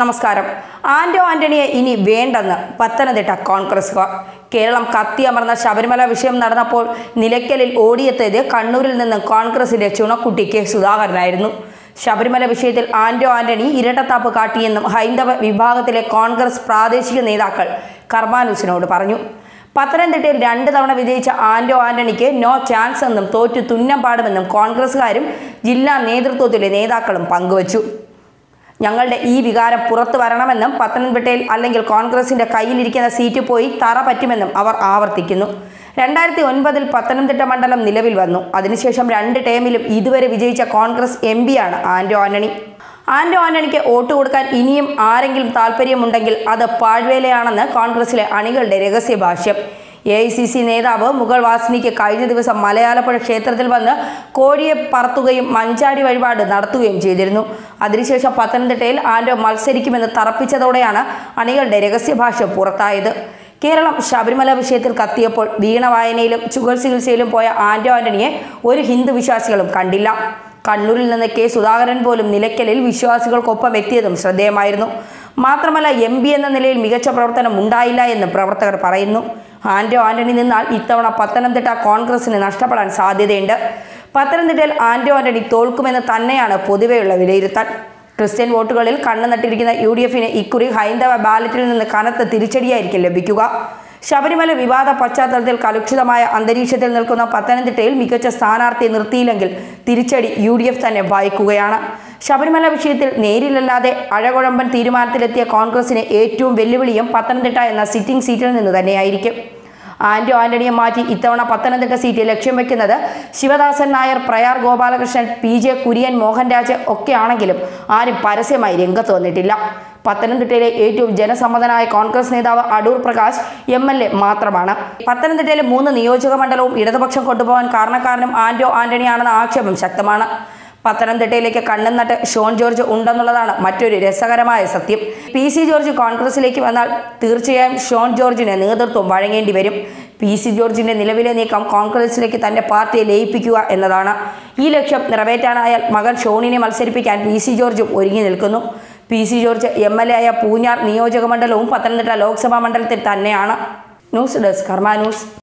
നമസ്കാരം. ആന്റോ ആന്റണിയെ ഇനി വേണ്ടെന്ന് പത്തനംതിട്ട കോൺഗ്രസുകാർ കേരളം കത്തിയമർന്ന ശബരിമല വിഷയം നടന്നപ്പോൾ നിലയ്ക്കലിൽ ഓടിയെത്തിയത് കണ്ണൂരിൽ നിന്ന് കോൺഗ്രസിലെ ചുണക്കുട്ടി കെ സുധാകരനായിരുന്നു. ശബരിമല വിഷയത്തിൽ ആന്റോ ആന്റണി ഇരട്ടത്താപ്പ് കാട്ടിയെന്നും ഹൈന്ദവ വിഭാഗത്തിലെ കോൺഗ്രസ് പ്രാദേശിക നേതാക്കൾ കർമാനുസിനോട് പറഞ്ഞു. പത്തനംതിട്ടയിൽ രണ്ട് തവണ വിജയിച്ച ആന്റോ ആന്റണിക്ക് നോ ചാൻസ് എന്നും തോറ്റു തുന്നം പാടുമെന്നും കോൺഗ്രസുകാരും ജില്ലാ നേതൃത്വത്തിലെ നേതാക്കളും പങ്കുവച്ചു. ഞങ്ങളുടെ ഈ വികാരം പുറത്തു വരണമെന്നും പത്തനംതിട്ടയിൽ അല്ലെങ്കിൽ കോൺഗ്രസിന്റെ കയ്യിലിരിക്കുന്ന സീറ്റ് പോയി തറ പറ്റുമെന്നും അവർ ആവർത്തിക്കുന്നു. രണ്ടായിരത്തി ഒൻപതിൽ പത്തനംതിട്ട മണ്ഡലം നിലവിൽ വന്നു. അതിനുശേഷം രണ്ട് ടേമിലും ഇതുവരെ വിജയിച്ച കോൺഗ്രസ് എം പിയാണ് ആന്റോ ആന്റണി. ആന്റോ ആന്റണിക്ക് വോട്ട് കൊടുക്കാൻ ഇനിയും ആരെങ്കിലും താല്പര്യമുണ്ടെങ്കിൽ അത് പാഴ്വേലയാണെന്ന് കോൺഗ്രസിലെ അണികളുടെ രഹസ്യഭാഷ്യം. എ ഐ സി സി നേതാവ് മുഗൾ വാസ്നിക്ക് കഴിഞ്ഞ ദിവസം മലയാളപ്പുഴ ക്ഷേത്രത്തിൽ വന്ന് കോഴിയെ പറത്തുകയും മഞ്ചാടി വഴിപാട് നടത്തുകയും ചെയ്തിരുന്നു. അതിനുശേഷം പത്തനംതിട്ടയിൽ ആൻഡോ മത്സരിക്കുമെന്ന് തറപ്പിച്ചതോടെയാണ് അണികളുടെ രഹസ്യഭാഷ പുറത്തായത്. കേരളം ശബരിമല വിഷയത്തിൽ കത്തിയപ്പോൾ വീണ വായനയിലും ചുഗർ ചികിത്സയിലും പോയ ആൻഡോ ആന്റണിയെ ഒരു ഹിന്ദു വിശ്വാസികളും കണ്ടില്ല. കണ്ണൂരിൽ നിന്ന് കെ സുധാകരൻ പോലും നിലയ്ക്കലിൽ വിശ്വാസികൾക്കൊപ്പം എത്തിയതും ശ്രദ്ധേയമായിരുന്നു. മാത്രമല്ല എം പി എന്ന നിലയിൽ മികച്ച പ്രവർത്തനം ഉണ്ടായില്ല എന്ന് പ്രവർത്തകർ പറയുന്നു. ആന്റോ ആന്റണി നിന്നാൽ ഇത്തവണ പത്തനംതിട്ട കോൺഗ്രസിന് നഷ്ടപ്പെടാൻ സാധ്യതയുണ്ട്. പത്തനംതിട്ടയിൽ ആന്റോ ആന്റണി തോൽക്കുമെന്ന് തന്നെയാണ് പൊതുവെയുള്ള വിലയിരുത്തൽ. ക്രിസ്ത്യൻ വോട്ടുകളിൽ കണ്ണു നട്ടിരിക്കുന്ന യു ഡി എഫിന് ഇക്കുറി ഹൈന്ദവ ബാലറ്റിൽ നിന്ന് കനത്ത തിരിച്ചടിയായിരിക്കും ലഭിക്കുക. ശബരിമല വിവാദ പശ്ചാത്തലത്തിൽ കലുഷിതമായ അന്തരീക്ഷത്തിൽ നിൽക്കുന്ന പത്തനംതിട്ടയിൽ മികച്ച സ്ഥാനാർത്ഥിയെ നിർത്തിയില്ലെങ്കിൽ തിരിച്ചടി യു തന്നെ വായിക്കുകയാണ്. ശബരിമല വിഷയത്തിൽ നേരിലല്ലാതെ അഴകുഴമ്പൻ തീരുമാനത്തിലെത്തിയ കോൺഗ്രസിന് ഏറ്റവും വെല്ലുവിളിയും പത്തനംതിട്ട എന്ന സിറ്റിംഗ് സീറ്റിൽ നിന്ന് തന്നെയായിരിക്കും. ആന്റോ ആന്റണിയെ മാറ്റി ഇത്തവണ പത്തനംതിട്ട സീറ്റ് ലക്ഷ്യം വെക്കുന്നത് ശിവദാസൻ നായർ പ്രയാർ ഗോപാലകൃഷ്ണൻ പി ജെ കുര്യൻ മോഹൻരാജ് ഒക്കെ ആണെങ്കിലും ആരും പരസ്യമായി രംഗത്ത് വന്നിട്ടില്ല. പത്തനംതിട്ടയിലെ ഏറ്റവും ജനസമ്മതനായ കോൺഗ്രസ് നേതാവ് Adoor Prakash M L A മാത്രമാണ്. പത്തനംതിട്ടയിലെ മൂന്ന് നിയോജക മണ്ഡലവും ഇടതുപക്ഷം കൊണ്ടുപോകാൻ കാരണക്കാരനും ആന്റോ ആന്റണിയാണെന്ന ആക്ഷേപം ശക്തമാണ്. പത്തനംതിട്ടയിലേക്ക് കണ്ണും ഷോൺ ജോർജ് ഉണ്ടെന്നുള്ളതാണ് മറ്റൊരു രസകരമായ സത്യം. പി സി ജോർജ് കോൺഗ്രസിലേക്ക് വന്നാൽ തീർച്ചയായും ഷോൺ ജോർജിന് നേതൃത്വം വഴങ്ങേണ്ടി വരും. പി സി ജോർജിന്റെ നിലവിലെ നീക്കം കോൺഗ്രസിലേക്ക് തന്റെ പാർട്ടിയെ ലയിപ്പിക്കുക എന്നതാണ്. ഈ ലക്ഷ്യം നിറവേറ്റാനായാൽ മകൻ ഷോണിനെ മത്സരിപ്പിക്കാൻ പി സി ജോർജും ഒരുങ്ങി നിൽക്കുന്നു. P C George M L A ആയ പൂഞ്ഞാർ നിയോജക മണ്ഡലവും പത്തനംതിട്ട ലോക്സഭാ മണ്ഡലത്തിൽ തന്നെയാണ്. News desk Karma news.